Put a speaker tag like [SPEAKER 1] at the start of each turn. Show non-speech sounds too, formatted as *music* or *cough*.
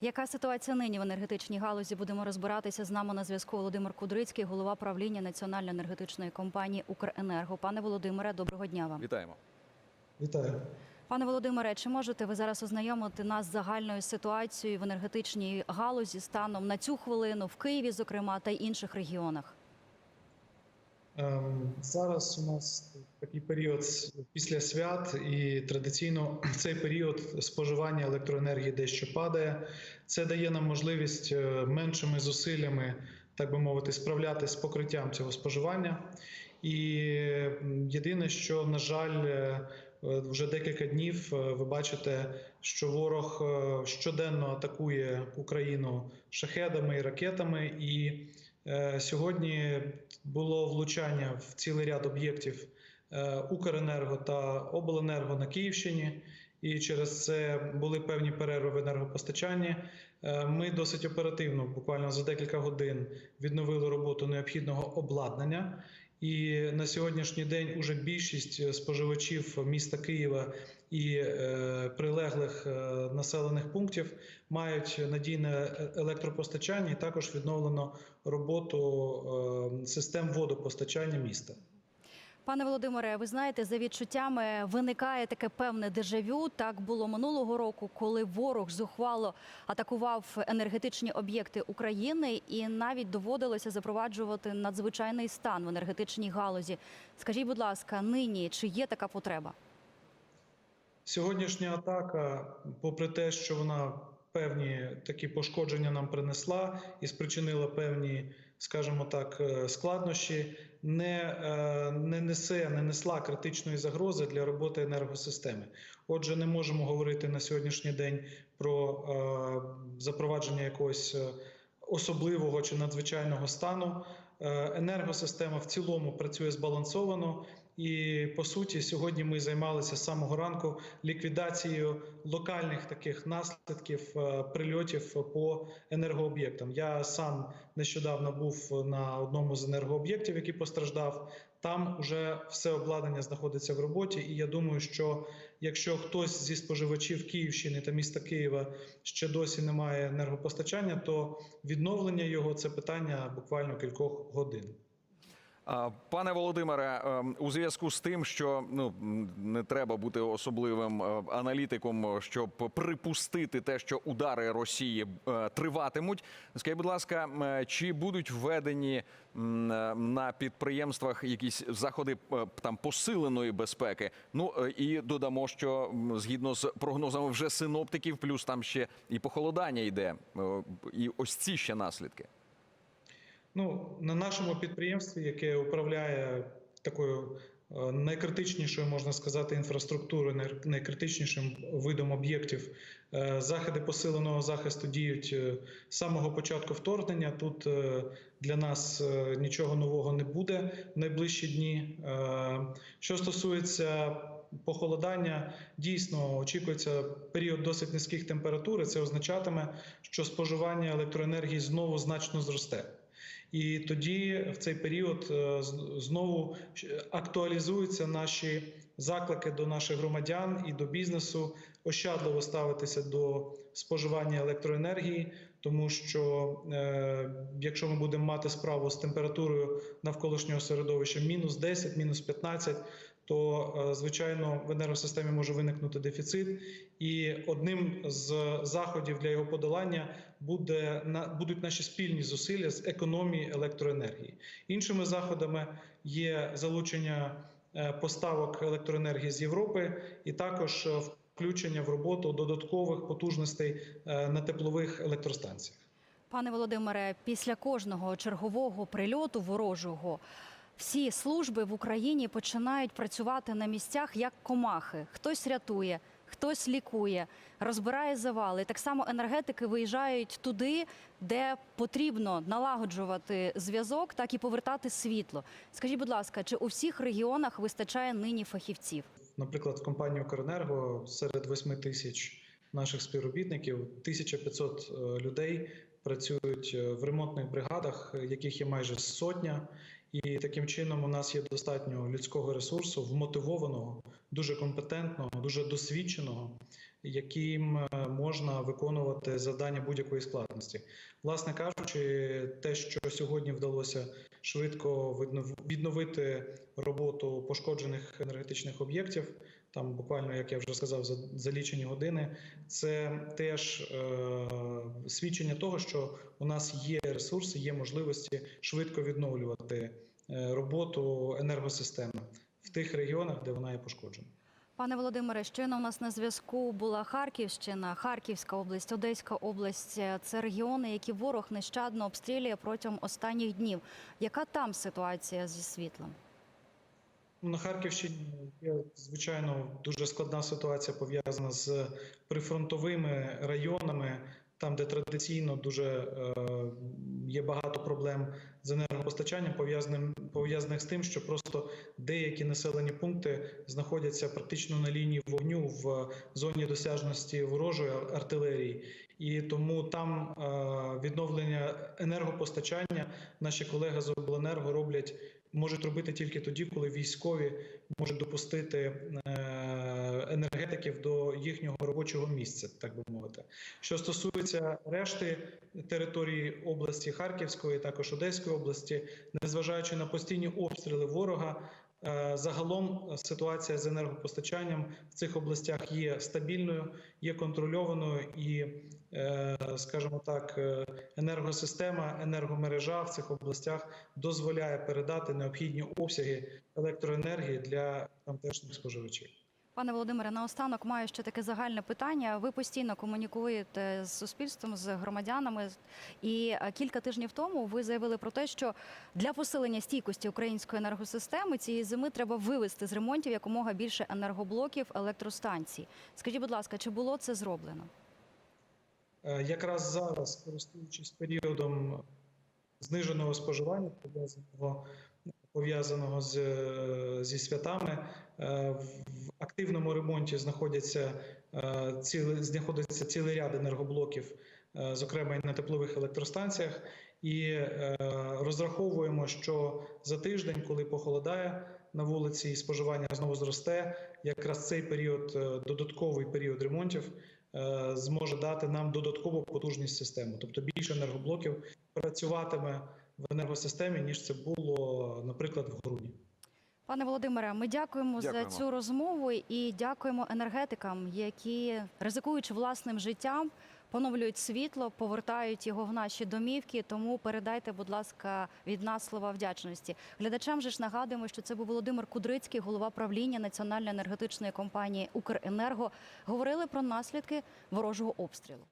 [SPEAKER 1] Яка ситуація нині в енергетичній галузі? Будемо розбиратися з нами на зв'язку. Володимир Кудрицький, голова правління Національної енергетичної компанії Укренерго. Пане Володимире, доброго дня вам.
[SPEAKER 2] Вітаємо.
[SPEAKER 3] Вітаю.
[SPEAKER 1] Пане Володимире, чи можете ви зараз ознайомити нас з загальною ситуацією в енергетичній галузі станом на цю хвилину в Києві, зокрема, та й інших регіонах?
[SPEAKER 3] Ем, Зараз у нас такий період після свят, і традиційно в *clears throat* цей період споживання електроенергії дещо падає. Це дає нам можливість е, меншими зусиллями, так би мовити, справлятися з покриттям цього споживання. І єдине, що на жаль, е, вже декілька днів е, ви бачите, що ворог щоденно атакує Україну шахедами і ракетами і. Е, Сьогодні було влучання в цілий ряд об'єктів е, Укренерго та Обленерго на Київщині, і через це були певні перерви в енергопостачанні. Е, Ми досить оперативно, буквально за декілька годин, відновили роботу необхідного обладнання. І на сьогоднішній день уже більшість споживачів міста Києва і е, прилеглих е, населених пунктів мають надійне е- електропостачання, і також відновлено роботу систем водопостачання міста.
[SPEAKER 1] Пане Володимире, ви знаєте, за відчуттями виникає таке певне дежавю. Так було минулого року, коли ворог зухвало атакував енергетичні об'єкти України, і навіть доводилося запроваджувати надзвичайний стан в енергетичній галузі. Скажіть, будь ласка, нині чи є така потреба?
[SPEAKER 3] Сьогоднішня атака, попри те, що вона певні такі пошкодження нам принесла і спричинила певні, скажімо так, е, складнощі, не, е, не несе, не несла критичної загрози для роботи енергосистеми. Отже, не можемо говорити на сьогоднішній день про е, запровадження якогось. Особливого чи надзвичайного стану енергосистема в цілому працює збалансовано, і по суті, сьогодні ми займалися з самого ранку ліквідацією локальних таких наслідків е, прильотів по енергооб'єктам. Я сам нещодавно був на одному з енергооб'єктів, який постраждав. Там вже все обладнання знаходиться в роботі, і я думаю, що якщо хтось зі споживачів Київщини та міста Києва ще досі не має енергопостачання, то відновлення його це питання буквально кількох годин.
[SPEAKER 2] Пане Володимире, ем, у зв'язку з тим, що ну не треба бути особливим е, аналітиком, щоб припустити те, що удари Росії е, триватимуть. Скажіть, будь ласка, е, чи будуть введені на підприємствах якісь заходи там посиленої безпеки? Ну і додамо, що згідно з прогнозами вже синоптиків, плюс там ще і похолодання йде, і ось ці ще наслідки.
[SPEAKER 3] Ну, на нашому підприємстві, яке управляє такою е, найкритичнішою, можна сказати, інфраструктурою, най- найкритичнішим видом об'єктів, е, заходи посиленого захисту діють е, з самого початку вторгнення. Тут для нас нічого нового не буде в найближчі дні. Що стосується похолодання, дійсно очікується період досить низьких температур. і Це означатиме, що споживання електроенергії знову значно зросте. І тоді в цей період е, знову щ- актуалізуються наші заклики до наших громадян і до бізнесу ощадливо ставитися до споживання електроенергії, тому що е, якщо ми будемо мати справу з температурою навколишнього середовища мінус 10, мінус 15, то е, звичайно в енергосистемі може виникнути дефіцит, і одним з заходів для його подолання буде будуть наші спільні зусилля з економії електроенергії. Іншими заходами є залучення е, поставок електроенергії з Європи, і також е, включення в роботу додаткових потужностей на теплових електростанціях.
[SPEAKER 1] Пане Володимире, після кожного чергового прильоту ворожого всі служби в Україні починають працювати на місцях як комахи. Хтось рятує, хтось лікує, розбирає завали. Так само енергетики виїжджають туди, де потрібно налагоджувати зв'язок, так і повертати світло. Скажіть, будь ласка, чи у всіх регіонах вистачає нині фахівців?
[SPEAKER 3] Наприклад, в компанії «Укренерго» серед 8 тисяч наших співробітників 1500 е, людей працюють е, в ремонтних бригадах, яких є майже сотня. І таким чином у нас є достатньо людського ресурсу, вмотивованого, дуже компетентного, дуже досвідченого. Яким е, можна виконувати завдання будь-якої складності. Власне кажучи, те, що сьогодні вдалося швидко віднов- відновити роботу пошкоджених енергетичних об'єктів, там буквально, як я вже сказав, за, за лічені години, це теж е, свідчення того, що у нас є ресурси, є можливості швидко відновлювати е, роботу енергосистеми в тих регіонах, де вона є пошкоджена.
[SPEAKER 1] Пане Володимире, щойно у нас на зв'язку була Харківщина, Харківська область, Одеська область. Це регіони, які ворог нещадно обстрілює протягом останніх днів. Яка там ситуація зі світлом?
[SPEAKER 3] Ну, На Харківщині є звичайно дуже складна ситуація пов'язана з прифронтовими районами, там, де традиційно дуже е, є багато проблем з енергопостачанням, пов'язаним пов'язаних з тим, що просто деякі населені пункти знаходяться практично на лінії вогню в зоні досяжності ворожої артилерії, і тому там е, відновлення енергопостачання наші колеги з обленерго роблять можуть робити тільки тоді, коли військові можуть допустити е, енергетиків до їхнього робочого місця, так би мовити. Що стосується решти території області Харківської, також Одеської області, незважаючи на постійні обстріли ворога. е, Загалом ситуація з енергопостачанням в цих областях є стабільною, є контрольованою і, е, скажімо так, е, енергосистема, енергомережа в цих областях дозволяє передати необхідні обсяги електроенергії для тамтешніх споживачів.
[SPEAKER 1] Пане Володимире, наостанок маю ще таке загальне питання. Ви постійно комунікуєте з суспільством, з громадянами, і е, кілька тижнів тому ви заявили про те, що для посилення стійкості української енергосистеми цієї зими треба вивести з ремонтів якомога більше енергоблоків електростанцій. Скажіть, будь ласка, чи було це зроблено?
[SPEAKER 3] Е, Якраз зараз, користуючись періодом зниженого споживання, пов'язаного пов'язаного е, зі святами, активному ремонті знаходяться е, цілий, знаходиться цілий ряд енергоблоків, е, зокрема і на теплових електростанціях. І е, розраховуємо, що за тиждень, коли похолодає на вулиці і споживання знову зросте, якраз цей період, додатковий період ремонтів, зможе дати нам додаткову потужність системи, тобто більше енергоблоків працюватиме в енергосистемі, ніж це було, наприклад, в грудні.
[SPEAKER 1] Пане Володимире, ми дякуємо,
[SPEAKER 2] Дякуємо.
[SPEAKER 1] за цю розмову і дякуємо енергетикам, які ризикуючи власним життям, поновлюють світло, повертають його в наші домівки. Тому передайте, будь ласка, від нас слова вдячності. Глядачам же ж нагадуємо, що це був Володимир Кудрицький, голова правління національної енергетичної компанії Укренерго. Говорили про наслідки ворожого обстрілу.